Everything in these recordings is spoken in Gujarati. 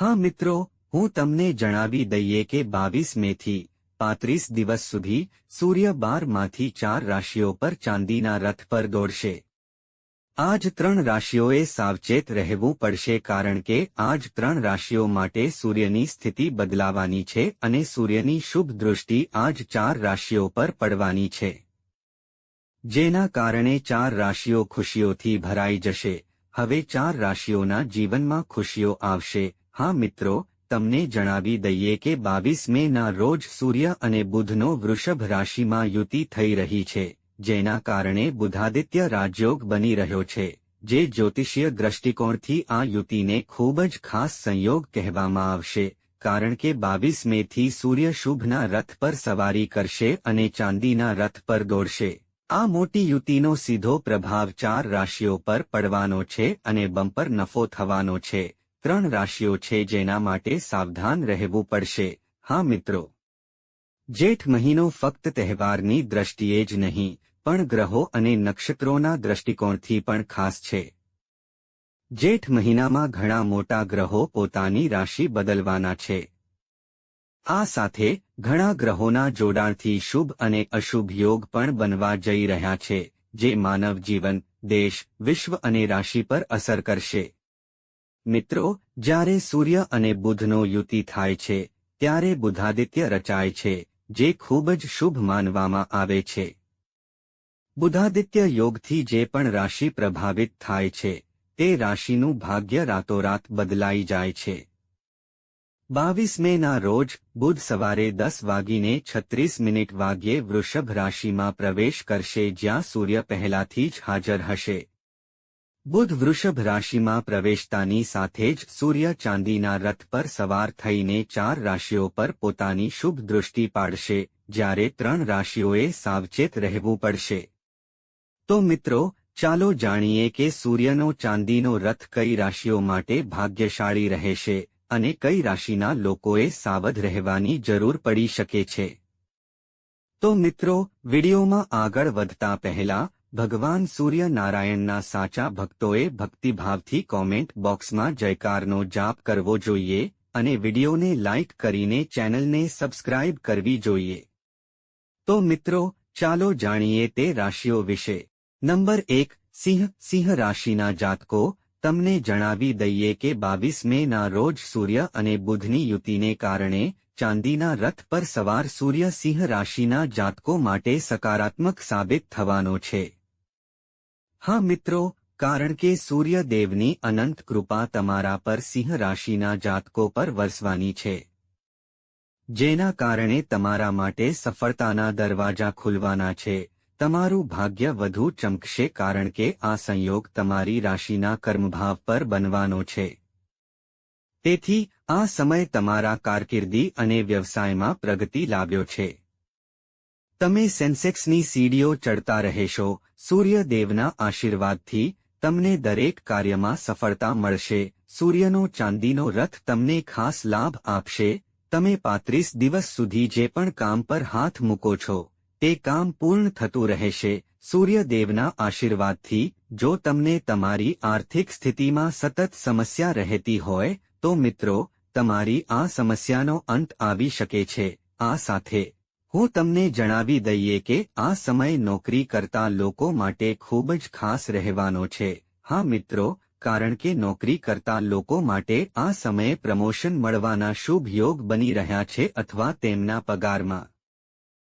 હા મિત્રો, હું તમને જણાવી દઈએ કે બાવીસ મેથી પાંત્રીસ દિવસ સુધી સૂર્ય બારમાંથી ચાર રાશિઓ પર ચાંદીના રથ પર દોડશે. આજ ત્રણ રાશિઓએ સાવચેત રહેવું પડશે કારણ કે આજ ત્રણ રાશિઓ માટે સૂર્યની સ્થિતિ બદલાવાની છે અને સૂર્યની શુભ દૃષ્ટિ આજ ચાર રાશિઓ પર પડવાની છે. જેના કારણે ચાર રાશિઓ ખુશીઓથી ભરાઈ જશે. હવે ચાર રાશિઓના જીવનમાં ખુશીઓ આવશે. હા મિત્રો, તમને જણાવી દઈએ કે બાવીસ મેના રોજ સૂર્ય અને બુધનો વૃષભ રાશિમાં યુતિ થઈ રહી છે, જેના કારણે બુધાદિત્ય રાજયોગ બની રહ્યો છે, જે જ્યોતિષીય દ્રષ્ટિકોણથી આ યુતિને ખૂબ જ ખાસ સંયોગ કહેવામાં આવશે, કારણ કે બાવીસ મેથી સૂર્ય શુભના રથ પર સવારી કરશે અને ચાંદીના રથ પર દોડશે. આ મોટી યુતિનો સીધો પ્રભાવ ચાર રાશિઓ પર પડવાનો છે અને બમ્પર નફો થવાનો છે ત્રણ રાશિઓ છે જેના માટે સાવધાન રહેવું પડશે. હા, મિત્રો. જેઠ મહિનો ફક્ત તહેવારની દ્રષ્ટિએ જ નહીં, પણ ગ્રહો અને નક્ષત્રોના દ્રષ્ટિકોણથી પણ ખાસ છે. જેઠ મહિનામાં ઘણા મોટા ગ્રહો પોતાની રાશિ બદલવાના છે. આ સાથે ઘણા ગ્રહોના જોડાણથી શુભ અને અશુભ યોગ પણ બનવા જઈ રહ્યા છે, જે માનવ જીવન, દેશ, વિશ્વ અને રાશિ પર અસર કરશે. મિત્રો, જ્યારે સૂર્ય અને બુધનો યુતિ થાય છે, ત્યારે બુધાદિત્ય રચાય છે, જે ખૂબ જ શુભ માનવામાં આવે છે. બુધાદિત્ય યોગથી જે પણ રાશિ પ્રભાવિત થાય છે, તે રાશિનું ભાગ્ય રાતોરાત બદલાઈ જાય છે. બાવીસ મેના રોજ, બુધ સવારે દસ વાગીને છત્રીસ મિનિટ વાગ્યે વૃષભ રાશિમાં પ્રવેશ કરશે જ્યાં સૂર્ય પહેલાથી જ હાજર હશે. બુધ વૃષભ રાશિમાં પ્રવેશતાની સાથે જ સૂર્ય ચાંદીના રથ પર સવાર થઈને ચાર રાશિઓ પર પોતાની શુભ દૃષ્ટિ પાડશે, જ્યારે ત્રણ રાશિઓએ સાવચેત રહેવું પડશે. તો મિત્રો, ચાલો જાણીએ કે સૂર્યનો ચાંદીનો રથ કઈ રાશિઓ માટે ભાગ્યશાળી રહેશે અને કઈ રાશિના લોકોએ સાવધ રહેવાની જરૂર પડી શકે છે. તો મિત્રો, વિડીયોમાં આગળ વધતા પહેલા ભગવાન સૂર્યનારાયણના સાચા ભક્તોએ ભક્તિભાવથી કોમેન્ટ બોક્સમાં જયકારનો જાપ કરવો જોઈએ અને વિડીયોને લાઇક કરીને ચેનલને સબસ્ક્રાઇબ કરવી જોઈએ. તો મિત્રો, ચાલો જાણીએ તે રાશિઓ વિશે. નંબર એક, સિંહ. સિંહ રાશિના જાતકો, તમને જણાવી દઈએ કે બાવીસ મેના રોજ સૂર્ય અને બુધની યુતિને કારણે ચાંદીના રથ પર સવાર સૂર્ય સિંહ રાશિના જાતકો માટે સકારાત્મક સાબિત થવાનો છે. હા મિત્રો, કારણ કે સૂર્યદેવની અનંત કૃપા તમારા પર સિંહ રાશિના જાતકો પર વરસવાની છે. જેના કારણે તમારા માટે સફળતાના દરવાજા ખુલવાના છે. તમારું ભાગ્ય વધુ ચમકશે કારણ કે આ સંયોગ તમારી રાશિના કર્મભાવ પર બનવાનો છે. તેથી, આ સમય તમારા કારકિર્દી અને વ્યવસાયમાં પ્રગતિ લાવ્યો છે. તમે સેન્સેક્સની સીડીઓ ચડતા રહેશો. સૂર્યદેવના આશીર્વાદથી તમને દરેક કાર્યમાં સફળતા મળશે. સૂર્યનો ચાંદીનો રથ તમને ખાસ લાભ આપશે. તમે પાંત્રીસ દિવસ સુધી જે પણ કામ પર હાથ મૂકો છો, તે કામ પૂર્ણ થતું રહેશે. સૂર્યદેવના આશીર્વાદથી જો તમને તમારી આર્થિક સ્થિતિમાં સતત સમસ્યા રહેતી હોય, તો મિત્રો, તમારી આ સમસ્યાનો અંત આવી શકે છે. આ સાથે હું તમને જણાવી દઈએ કે આ સમય નોકરી કરતા લોકો માટે ખૂબ જ ખાસ રહેવાનો છે. હા મિત્રો, કારણ કે નોકરી કરતા લોકો માટે આ સમયે પ્રમોશન મળવાના શુભ યોગ બની રહ્યા છે અથવા તેમના પગારમાં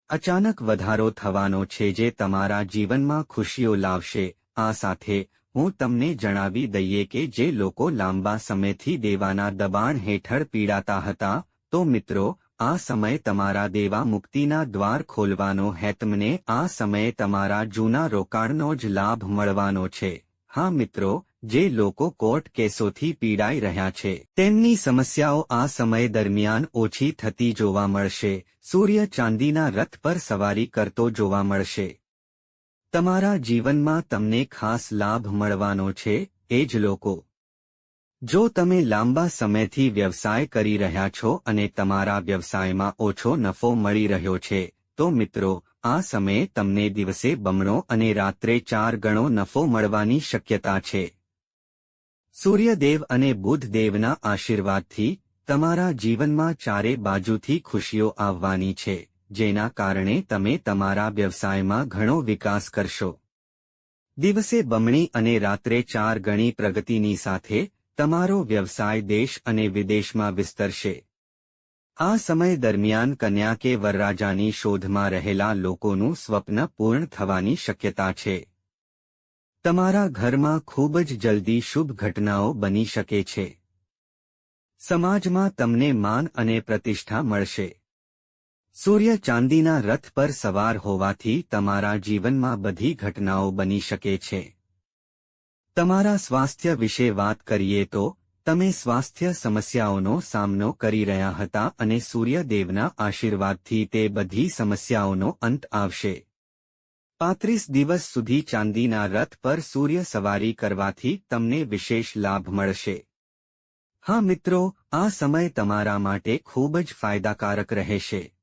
અચાનક વધારો થવાનો છે જે તમારા જીવનમાં ખુશીઓ લાવશે. આ સાથે હું તમને જણાવી દઈએ કે જે લોકો લાંબા સમયથી દેવાના દબાણ હેઠળ પીડાતા હતા, તો મિત્રો આ સમય તમારા દેવા મુક્તિના દ્વાર ખોલવાનો હેતમને આ સમયે તમારા જૂના રોકાણનો જ લાભ મળવાનો છે. હા મિત્રો, જે લોકો કોર્ટ કેસોથી પીડાઈ રહ્યા છે, તેમની સમસ્યાઓ આ સમય દરમિયાન ઓછી થતી જોવા મળશે, સૂર્ય ચાંદીના રથ પર સવારી કરતો જોવા મળશે. તમારા જીવનમાં તમને ખાસ લાભ મળવાનો છે, એ જ લોકો. જો તમે લાંબા સમયથી વ્યવસાય કરી રહ્યા છો અને તમારા વ્યવસાયમાં ઓછો નફો મળી રહ્યો છે, તો મિત્રો, આ સમયે તમને દિવસે બમણો અને રાત્રે ચાર ગણો નફો મળવાની શક્યતા છે. સૂર્યદેવ અને બુધદેવના આશીર્વાદથી તમારા જીવનમાં ચારે બાજુથી ખુશીઓ આવવાની છે, જેના કારણે તમે તમારા વ્યવસાયમાં ઘણો વિકાસ કરશો. દિવસે બમણી અને રાત્રે ચાર ગણી પ્રગતિની સાથે તમારો વ્યવસાય દેશ અને વિદેશમાં વિસ્તરશે. આ સમય દરમિયાન કન્યા કે વરરાજાની શોધમાં રહેલા લોકોનું સ્વપ્ન પૂર્ણ થવાની શક્યતા છે. તમારા ઘરમાં ખૂબ જ જલ્દી શુભ ઘટનાઓ બની શકે છે. સમાજમાં તમને માન અને પ્રતિષ્ઠા મળશે. સૂર્ય ચાંદીના રથ પર સવાર હોવાથી તમારા જીવનમાં બધી ઘટનાઓ બની શકે છે. તમારા સ્વાસ્થ્ય વિશે વાત કરીએ તો, તમે સ્વાસ્થ્ય સમસ્યાઓનો સામનો કરી રહ્યા હતા અને સૂર્યદેવના આશીર્વાદથી તે બધી સમસ્યાઓનો અંત આવશે. પાંત્રીસ દિવસ સુધી ચાંદીના રથ પર સૂર્ય સવારી કરવાથી તમને વિશેષ લાભ મળશે. હા મિત્રો, આ સમય તમારા માટે ખૂબ જ ફાયદાકારક રહેશે.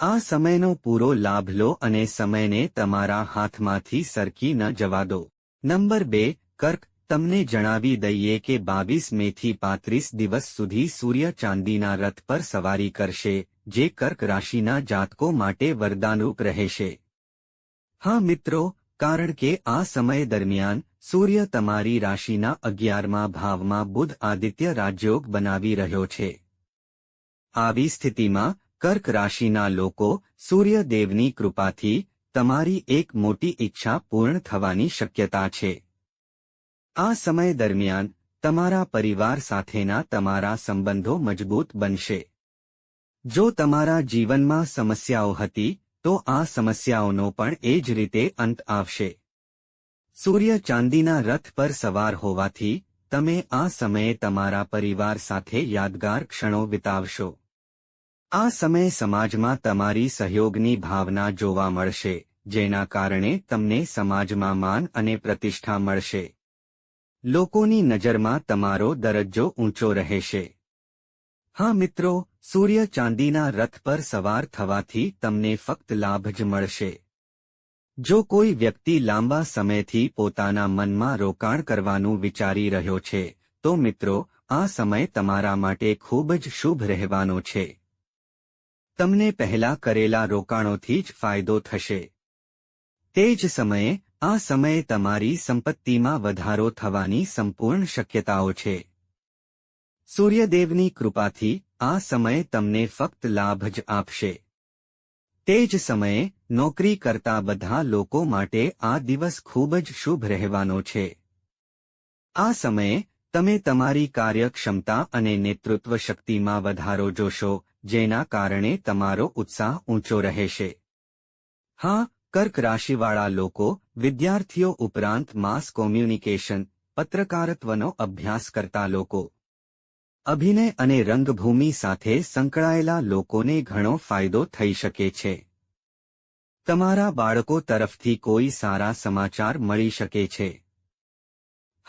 આ સમયનો પૂરો લાભ લો અને સમયને તમારા હાથમાંથી સરકી ન જવા દો. નંબર બે, કર્ક, તમને જણાવી દઈએ કે બાવીસ મેથી પાંત્રીસ દિવસ સુધી સૂર્ય ચાંદીના રથ પર સવારી કરશે, જે કર્ક રાશિના જાતકો માટે વરદાનરૂપ રહેશે. હા મિત્રો, કારણ કે આ સમય દરમિયાન સૂર્ય તમારી રાશિના અગિયારમાં ભાવમાં બુધ આદિત્ય રાજયોગ બનાવી રહ્યો છે. આવી સ્થિતિમાં કર્ક રાશિના લોકો સૂર્યદેવની કૃપાથી તમારી એક મોટી ઈચ્છા પૂર્ણ થવાની શક્યતા છે. આ સમય દરમિયાન, તમારા પરિવાર સાથેના તમારા સંબંધો મજબૂત બનશે. જો તમારા જીવનમાં સમસ્યાઓ હતી, તો આ સમસ્યાઓનો પણ એ જ રીતે અંત આવશે. સૂર્ય ચાંદીના રથ પર સવાર હોવાથી, તમે આ સમયે તમારા પરિવાર સાથે યાદગાર ક્ષણો વિતાવશો. આ સમયે સમાજમાં તમારી સહયોગની ભાવના જોવા મળશે, જેના કારણે તમને સમાજમાં માન અને પ્રતિષ્ઠા મળશે. લોકોની નજરમાં તમારો દરજ્જો ઊંચો રહેશે. હા મિત્રો, સૂર્ય ચાંદીના રથ પર સવાર થવાથી તમને ફક્ત લાભ જ મળશે. જો કોઈ વ્યક્તિ લાંબા સમયથી પોતાના મનમાં રોકાણ કરવાનું વિચારી રહ્યો છે, તો મિત્રો, આ સમય તમારા માટે ખૂબ જ શુભ રહેવાનો છે. તમને પહેલા કરેલા રોકાણોથી જ ફાયદો થશે. તે જ સમયે, આ સમયે તમારી સંપત્તિમાં વધારો થવાની સંપૂર્ણ શક્યતાઓ છે. સૂર્યદેવની કૃપાથી, આ સમય તમને ફક્ત લાભ જ આપશે. તે જ સમયે, નોકરી કરતા બધા લોકો માટે આ દિવસ ખૂબ જ શુભ રહેવાનો છે. આ સમયે, તમે તમારી કાર્યક્ષમતા અને નેતૃત્વ શક્તિમાં વધારો જોશો જેના કારણે તમારો ઉત્સાહ ઊંચો રહેશે. હા, કર્ક રાશિવાળા લોકો, વિદ્યાર્થીઓ ઉપરાંત માસ કોમ્યુનિકેશન, પત્રકારત્વનો અભ્યાસ કરતા લોકો, અભિનય અને રંગભૂમિ સાથે સંકળાયેલા લોકોને ઘણો ફાયદો થઈ શકે છે. તમારા બાળકો તરફથી કોઈ સારા સમાચાર મળી શકે છે.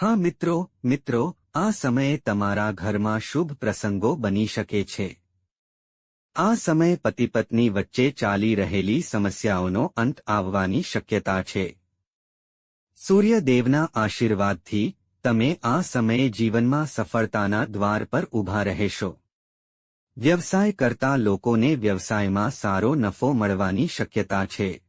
હા મિત્રો મિત્રો, આ સમયે તમારા ઘરમાં શુભ પ્રસંગો બની શકે છે. આ સમયે પતિ પત્ની વચ્ચે ચાલી રહેલી સમસ્યાઓનો અંત આવવાની શક્યતા છે. સૂર્યદેવના આશીર્વાદથી તમે આ સમયે જીવનમાં સફળતાના દ્વાર પર ઊભા રહેશો. વ્યવસાય કરતા લોકોને વ્યવસાયમાં સારો નફો મળવાની શક્યતા છે.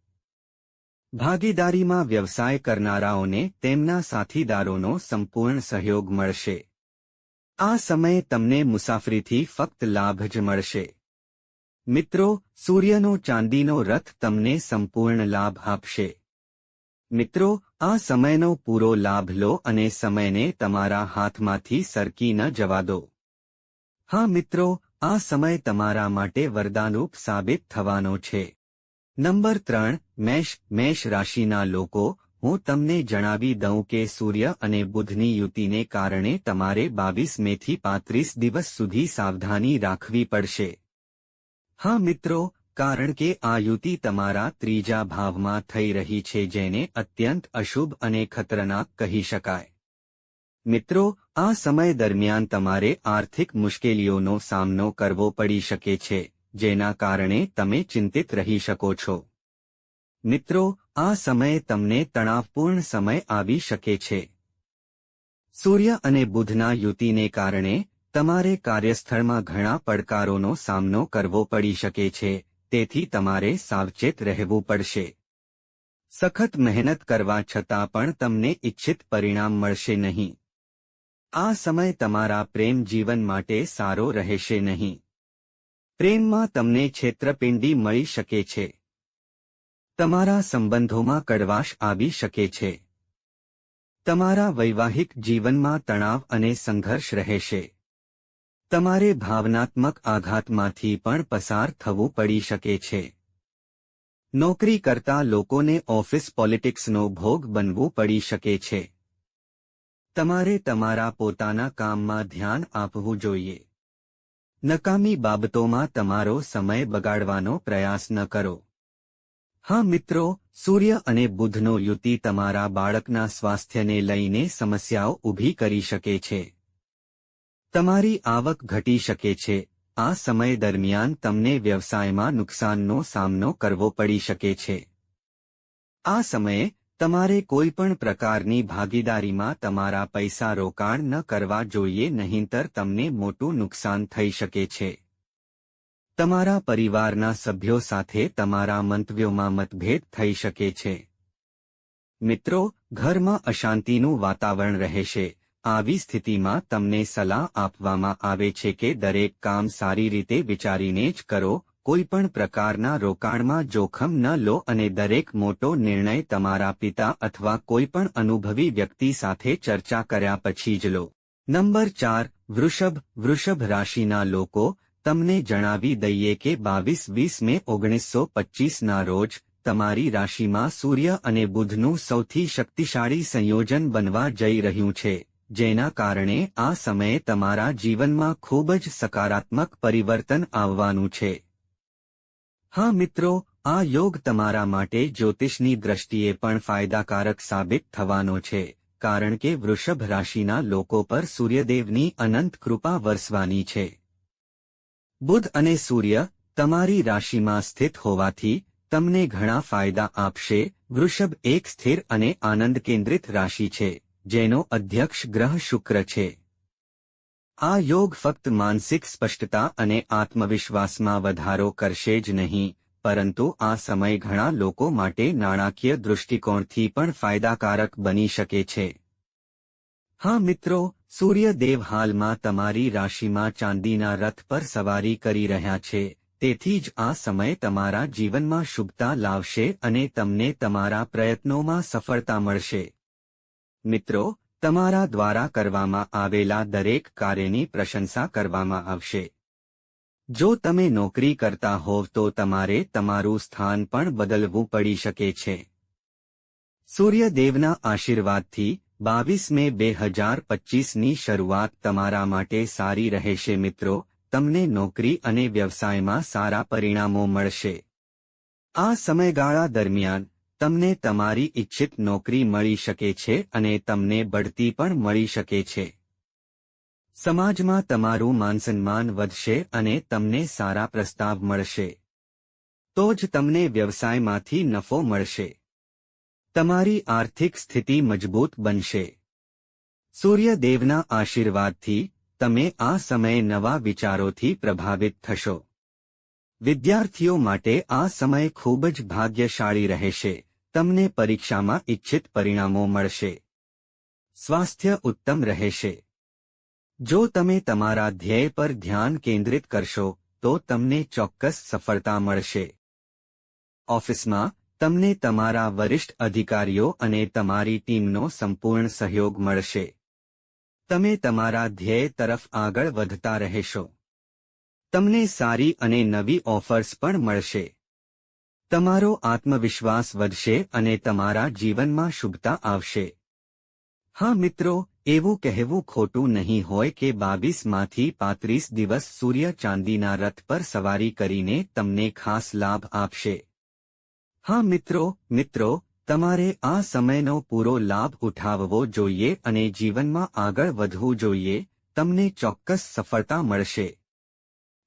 ભાગીદારીમાં વ્યવસાય કરનારાઓને તેમના સાથીદારોનો સંપૂર્ણ સહયોગ મળશે. આ સમયે તમને મુસાફરીથી ફક્ત લાભ જ મળશે. મિત્રો, સૂર્યનો ચાંદીનો રથ તમને સંપૂર્ણ લાભ આપશે. મિત્રો, આ સમયનો પૂરો લાભ લો અને સમયને તમારા હાથમાંથી સરકી ન જવા દો. હા મિત્રો, આ સમય તમારા માટે વરદાનરૂપ સાબિત થવાનો છે. નંબર ત્રણ, મેષ મેષ રાશિના લોકો, હું તમને જણાવી દઉં કે સૂર્ય અને બુધની યુતિને કારણે તમારે બાવીસ મેથી પાંત્રીસ દિવસ સુધી સાવધાની રાખવી પડશે. હા મિત્રો, કારણ કે આ યુતિ તમારા ત્રીજા ભાવમાં થઈ રહી છે જેને અત્યંત અશુભ અને ખતરનાક કહી શકાય. મિત્રો, આ સમય દરમિયાન તમારે આર્થિક મુશ્કેલીઓનો સામનો કરવો પડી શકે છે, જેના કારણે તમે ચિંતિત રહી શકો છો. મિત્રો, આ સમયે તમને તણાવપૂર્ણ સમય આવી શકે છે. સૂર્ય અને બુધના યુતિને કારણે તમારે કાર્યસ્થળમાં ઘણા પડકારોનો સામનો કરવો પડી શકે છે, તેથી તમારે સાવચેત રહેવું પડશે. સખત મહેનત કરવા છતાં પણ તમને ઇચ્છિત પરિણામ મળશે નહીં. આ સમય તમારા પ્રેમ જીવન માટે સારો રહેશે નહીં. પ્રેમમાં તમને છેતરપિંડી મળી શકે છે. તમારા સંબંધોમાં કડવાશ આવી શકે છે. તમારા વૈવાહિક જીવનમાં તણાવ અને સંઘર્ષ રહેશે. તમારે ભાવનાત્મક આઘાતમાંથી પણ પસાર થવું પડી શકે છે. નોકરી કરતા લોકોને ઓફિસ પોલિટિક્સનો ભોગ બનવું પડી શકે છે. તમારે તમારા પોતાના કામમાં ધ્યાન આપવું જોઈએ. નકામી બાબતોમાં તમારો સમય બગાડવાનો પ્રયાસ ન કરો. હા મિત્રો, સૂર્ય અને બુધનો યુતિ તમારા બાળકના સ્વાસ્થ્યને લઈને સમસ્યાઓ ઊભી કરી શકે છે. તમારી આવક ઘટી શકે છે. આ સમય દરમિયાન તમને વ્યવસાયમાં નુકસાનનો સામનો કરવો પડી શકે છે. આ સમયે, તમારે કોઈપણ પ્રકારની ભાગીદારીમાં તમારા પૈસા રોકાણ ન કરવા જોઈએ નહીંતર તમને મોટું નુકસાન થઈ શકે છે. તમારા પરિવારના સભ્યો સાથે તમારા મંતવ્યોમાં મતભેદ થઈ શકે છે. મિત્રો, ઘરમાં અશાંતિનું વાતાવરણ રહેશે. આવી સ્થિતિમાં તમને સલાહ આપવામાં આવે છે કે દરેક કામ સારી રીતે વિચારીને જ કરો, કોઈપણ પ્રકારના રોકાણમાં જોખમ ન લો અને દરેક મોટો નિર્ણય તમારા પિતા અથવા કોઈપણ અનુભવી વ્યક્તિ સાથે ચર્ચા કર્યા પછી જ લો. નંબર ચાર, વૃષભ વૃષભ રાશિના લોકો, તમને જણાવી દઈએ કે બાવીસ વીસ મે ઓગણીસો પચ્ચીસના રોજ, તમારી રાશિમાં સૂર્ય અને બુધનું સૌથી શક્તિશાળી સંયોજન બનવા જઈ રહ્યું છે. જેના કારણે આ સમયે તમારા જીવનમાં ખૂબ જ સકારાત્મક પરિવર્તન આવવાનું છે. હા મિત્રો, આ યોગ તમારા માટે જ્યોતિષની દ્રષ્ટિએ પણ ફાયદાકારક સાબિત થવાનો છે, કારણ કે વૃષભ રાશિના લોકો પર સૂર્યદેવની અનંત કૃપા વરસવાની છે. બુધ અને સૂર્ય તમારી રાશિમાં સ્થિત હોવાથી તમને ઘણા ફાયદા આપશે, વૃષભ એક સ્થિર અને આનંદ કેન્દ્રિત રાશિ છે. જેનો અધ્યક્ષ ગ્રહ શુક્ર છે. આ યોગ ફક્ત માનસિક સ્પષ્ટતા અને આત્મવિશ્વાસમાં વધારો કરશે જ નહીં, પરંતુ આ સમય ઘણા લોકો માટે નાણાકીય દૃષ્ટિકોણથી પણ ફાયદાકારક બની શકે છે. હા મિત્રો, સૂર્યદેવ હાલમાં તમારી રાશિમાં ચાંદીના રથ પર સવારી કરી રહ્યા છે, તેથી જ આ સમય તમારા જીવનમાં શુભતા લાવશે અને તમને તમારા પ્રયત્નોમાં સફળતા મળશે. મિત્રો, તમારા દ્વારા કરવામાં આવેલા દરેક કાર્યની પ્રશંસા કરવામાં આવશે. જો તમે નોકરી કરતા હોવ તો તમારે તમારું સ્થાન પણ બદલવું પડી શકે છે. સૂર્યદેવના આશીર્વાદથી બાવીસ મે બે હજાર પચ્ચીસની શરૂઆત તમારા માટે સારી રહેશે મિત્રો, તમને નોકરી અને વ્યવસાયમાં સારા પરિણામો મળશે. આ સમયગાળા દરમિયાન તમને તમારી ઇચ્છિત નોકરી મળી શકે છે અને તમને બઢતી પણ મળી શકે છે. સમાજમાં તમારું માનસન્માન વધશે અને તમને સારા પ્રસ્તાવ મળશે. તો જ તમને વ્યવસાયમાંથી નફો મળશે. તમારી આર્થિક સ્થિતિ મજબૂત બનશે. સૂર્યદેવના આશીર્વાદથી તમે આ સમયે નવા વિચારોથી પ્રભાવિત થશો. વિદ્યાર્થીઓ માટે આ સમય ખૂબ જ ભાગ્યશાળી રહેશે. તમને પરીક્ષામાં ઇચ્છિત પરિણામો મળશે. સ્વાસ્થ્ય ઉત્તમ રહેશે. જો તમે તમારા ધ્યેય પર ધ્યાન કેન્દ્રિત કરશો, તો તમને ચોક્કસ સફળતા મળશે. ઓફિસમાં, તમને તમારા વરિષ્ઠ અધિકારીઓ અને તમારી ટીમનો સંપૂર્ણ સહયોગ મળશે. તમે તમારા ધ્યેય તરફ આગળ વધતા રહેશો. તમને સારી અને નવી ઓફર્સ પણ મળશે. તમારો આત્મવિશ્વાસ વધશે અને તમારા જીવનમાં શુભતા આવશે. હા મિત્રો, એવું કહેવું ખોટું નહીં હોય કે બાવીસમાંથી પાંત્રીસ દિવસ સૂર્ય ચાંદીના રથ પર સવારી કરીને તમને ખાસ લાભ આપશે. હા મિત્રો મિત્રો, તમારે આ સમયનો પૂરો લાભ ઉઠાવવો જોઈએ અને જીવનમાં આગળ વધવું જોઈએ, તમને ચોક્કસ સફળતા મળશે.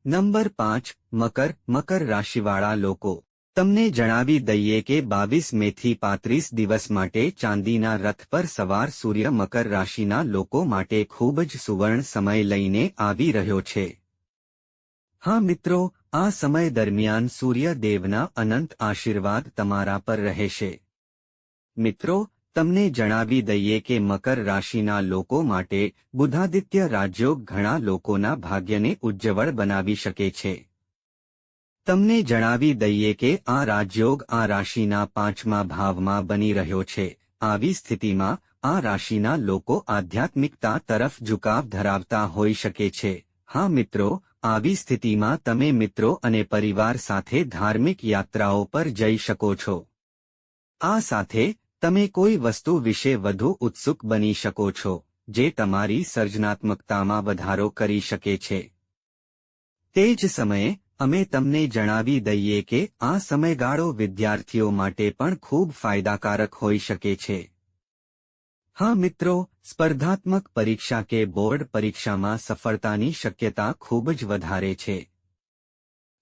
નંબર પાંચ, મકર મકર રાશિવાળા લોકો. તમને જણાવી દઈએ કે બાવીસ મેથી પાંત્રીસ દિવસ માટે ચાંદીના રથ પર સવાર સૂર્ય મકર રાશિના લોકો માટે ખૂબ જ સુવર્ણ સમય લઈને આવી રહ્યો છે. હા મિત્રો, આ સમય દરમિયાન સૂર્યદેવના અનંત આશીર્વાદ તમારા પર રહેશે. મિત્રો તમને જણાવી દઈએ કે મકર રાશિના લોકો માટે બુધાદિત્ય રાજયોગ ઘણા લોકોના ભાગ્યને ઉજ્જવળ બનાવી શકે છે. તમને જણાવી દઈએ કે આ રાજયોગ આ રાશિના પાંચમા ભાવમાં બની રહ્યો છે. આવી સ્થિતિમાં આ રાશિના લોકો આધ્યાત્મિકતા તરફ ઝુકાવ ધરાવતા હોઈ શકે છે. હા મિત્રો, આવી સ્થિતિમાં તમે મિત્રો અને પરિવાર સાથે ધાર્મિક યાત્રાઓ પર જઈ શકો છો. આ સાથે તમે કોઈ વસ્તુ વિશે વધુ ઉત્સુક બની શકો છો, જે તમારી સર્જનાત્મકતામાં વધારો કરી શકે છે. તે જ સમયે, અમે તમને જણાવી દઈએ કે આ સમયગાળો વિદ્યાર્થીઓ માટે પણ ખૂબ ફાયદાકારક હોઈ શકે છે. હા મિત્રો, સ્પર્ધાત્મક પરીક્ષા કે બોર્ડ પરીક્ષામાં સફળતાની શક્યતા ખૂબ જ વધારે છે.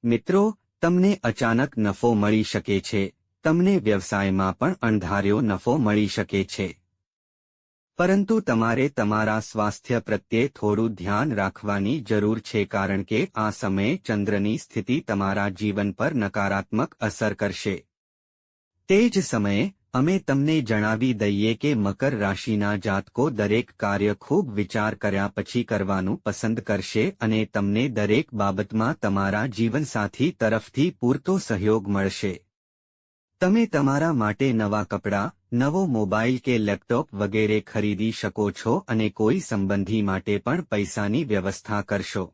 મિત્રો, તમને અચાનક નફો મળી શકે છે. તમને વ્યવસાયમાં પણ અણધાર્યો નફો મળી શકે છે. પરંતુ તમારે તમારા સ્વાસ્થ્ય પ્રત્યે થોડું ધ્યાન રાખવાની જરૂર છે કારણ કે આ સમયે ચંદ્રની સ્થિતિ તમારા જીવન પર નકારાત્મક અસર કરશે. તે જ સમયે, અમે તમને જણાવી દઈએ કે મકર રાશિના જાતકો દરેક કાર્ય ખૂબ વિચાર કર્યા પછી કરવાનું પસંદ કરશે અને તમને દરેક બાબતમાં તમારા જીવનસાથી તરફથી પૂરતો સહયોગ મળશે. તમે તમારા માટે નવા કપડાં, નવો મોબાઈલ કે લેપટોપ વગેરે ખરીદી શકો છો અને કોઈ સંબંધી માટે પણ પૈસાની વ્યવસ્થા કરશો.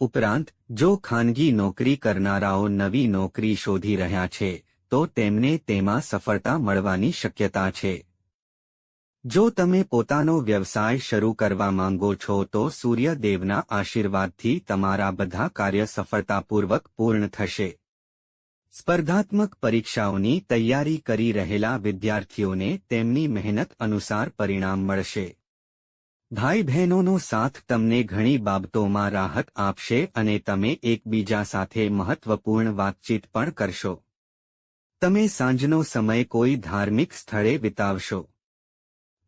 ઉપરાંત, જો ખાનગી નોકરી કરનારાઓ નવી નોકરી શોધી રહ્યા છે, તો તેમને તેમાં સફળતા મળવાની શક્યતા છે. જો તમે પોતાનો વ્યવસાય શરૂ કરવા માંગો છો, તો સૂર્યદેવના આશીર્વાદથી તમારા બધા કાર્ય સફળતાપૂર્વક પૂર્ણ થશે. સ્પર્ધાત્મક પરીક્ષાઓની તૈયારી કરી રહેલા વિદ્યાર્થીઓને તેમની મહેનત અનુસાર પરિણામ મળશે. ભાઈ બહેનોનો સાથ તમને ઘણી બાબતોમાં રાહત આપશે અને તમે એકબીજા સાથે મહત્વપૂર્ણ વાતચીત પણ કરશો. તમે સાંજનો સમય કોઈ ધાર્મિક સ્થળે વિતાવશો.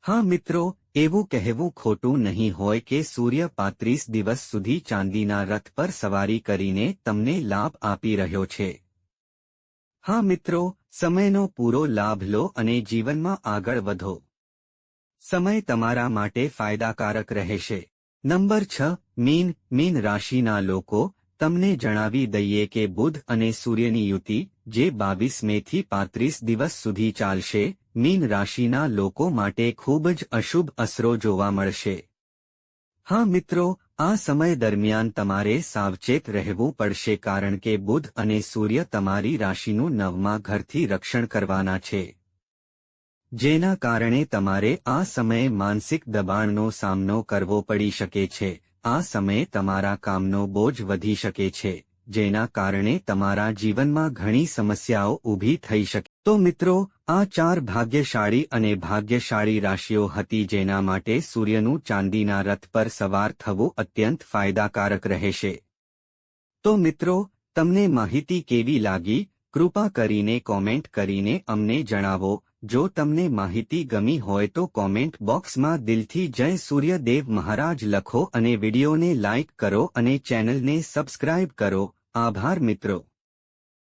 હા મિત્રો, એવું કહેવું ખોટું નહીં હોય કે સૂર્ય પાંત્રીસ દિવસ સુધી ચાંદીના રથ પર સવારી કરીને તમને લાભ આપી રહ્યો છે. હા મિત્રો, સમયનો પૂરો લાભ લો અને જીવનમાં આગળ વધો. સમય તમારા માટે ફાયદાકારક રહેશે. નંબર છ, મીન મીન રાશિના લોકો, તમને જણાવી દઈએ કે બુધ અને સૂર્યની યુતિ, જે બાવીસ મેથી પાંત્રીસ દિવસ સુધી ચાલશે, મીન રાશિના લોકો માટે ખૂબ જ અશુભ અસરો જોવા મળશે. હા મિત્રો આ સમય દરમિયાન તમારે સાવચેત રહેવું પડશે કારણ કે બુધ અને સૂર્ય તમારી રાશિનું નવમા ઘરથી રક્ષણ કરવાના છે. જેના કારણે તમારે આ સમયે માનસિક દબાણનો સામનો કરવો પડી શકે છે. આ સમયે તમારા કામનો બોજ વધી શકે છે, જેના કારણે તમારા જીવનમાં ઘણી સમસ્યાઓ ઊભી થઈ શકે તો મિત્રો, આ ચાર ભાગ્યશાળી અને ભાગ્યશાળી રાશિઓ હતી જેના માટે સૂર્યનું ચાંદીના રથ પર સવાર થવું અત્યંત ફાયદાકારક રહેશે. તો મિત્રો, તમને માહિતી કેવી લાગી? કૃપા કરીને કોમેન્ટ કરીને અમને જણાવો. જો તમને માહિતી ગમી હોય તો કોમેન્ટ બોક્સમાં દિલથી જય સૂર્યદેવ મહારાજ લખો અને વિડીયોને લાઇક કરો અને ચેનલને સબસ્ક્રાઇબ કરો. આભાર મિત્રો.